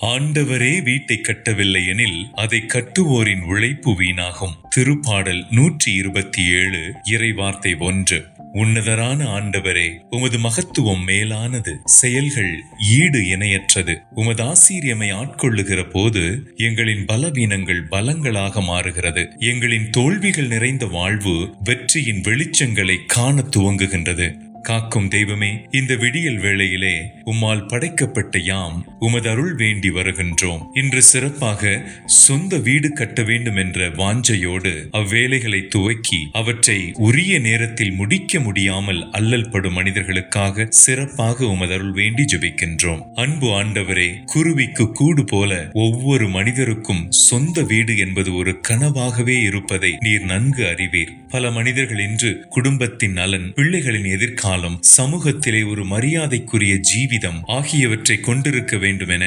ஆண்டவரே வீட்டை கட்டவில்லை எனில் அதை கட்டுவோரின் உழைப்பு வீணாகும். திருப்பாடல் நூற்றி இருபத்தி ஏழு இறைவார்த்தை ஒன்று. உன்னதரான ஆண்டவரே உமது மகத்துவம் மேலானது செயல்கள் ஈடு இணையற்றது. உமது ஆசீரியமை ஆட்கொள்ளுகிற போது எங்களின் பலவீனங்கள் பலங்களாக மாறுகிறது. எங்களின் தோல்விகள் நிறைந்த வாழ்வு வெற்றியின் வெளிச்சங்களை காண துவங்குகின்றது. காக்கும் தெய்வமே இந்த விடியல் வேளையிலே உம்மால் படைக்கப்பட்ட யாம் உமது அருள் வேண்டி வருகின்றோம். இன்று சிறப்பாக சொந்த வீடு கட்ட வேண்டும் என்ற வாஞ்சையோடு அவ்வேலைகளை துவக்கி அவற்றை உரிய நேரத்தில் முடிக்க முடியாமல் அல்லல் படும் மனிதர்களுக்காக சிறப்பாக உமது அருள் வேண்டி ஜபிக்கின்றோம். அன்பு ஆண்டவரே குருவிக்கு கூடு போல ஒவ்வொரு மனிதருக்கும் சொந்த வீடு என்பது ஒரு கனவாகவே இருப்பதை நீர் நன்கு அறிவீர். பல மனிதர்கள் இன்று குடும்பத்தின் நலன் பிள்ளைகளின் எதிர்காலம் சமூகத்திலே ஒரு மரியாதைக்குரிய ஜீவிதம் ஆகியவற்றை கொண்டிருக்க வேண்டும் என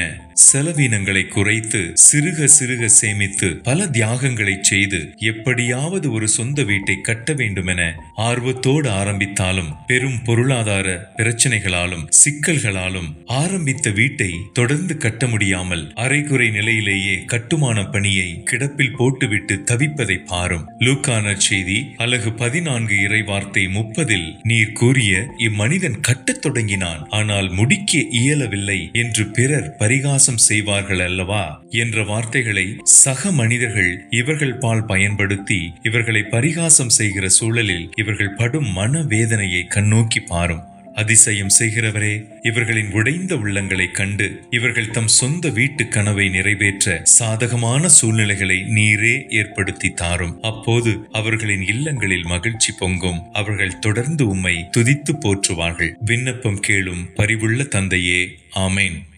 செலவினங்களை குறைத்து சிறுக சிறுக சேமித்து பல தியாகங்களை செய்து எப்படியாவது ஒரு சொந்த வீட்டை கட்ட வேண்டும் என ஆர்வத்தோடு ஆரம்பித்தாலும் பெரும் பொருளாதார பிரச்சனைகளாலும் சிக்கல்களாலும் ஆரம்பித்த வீட்டை தொடர்ந்து கட்ட முடியாமல் அரைகுறை நிலையிலேயே கட்டுமான பணியை கிடப்பில் போட்டுவிட்டு தவிப்பதை பாரும். லூக்கான செய்தி அலகு பதினான்கு இறைவார்த்தை முப்பதில் நீர் கூறிய இம்மனிதன் கட்டத் தொடங்கினான் ஆனால் முடிக்க இயலவில்லை என்று பிறர் பரிகாசம் செய்வார்கள் அல்லவா? என்ற வார்த்தைகளை சக மனிதர்கள் இவர்கள் பால் பயன்படுத்தி இவர்களை பரிகாசம் செய்கிற சூழலில் இவர்கள் படும் மன வேதனையை கண்ணோக்கி பாரும். அதிசயம் செய்கிறவரே இவர்களின் உடைந்த உள்ளங்களை கண்டு இவர்கள் தம் சொந்த வீட்டு கனவை நிறைவேற்ற சாதகமான சூழ்நிலைகளை நீரே ஏற்படுத்தி தாரும். அப்போது அவர்களின் இல்லங்களில் மகிழ்ச்சி பொங்கும். அவர்கள் தொடர்ந்து உம்மை துதித்து போற்றுவார்கள். விண்ணப்பம் கேளும் பரிவுள்ள தந்தையே. ஆமேன்.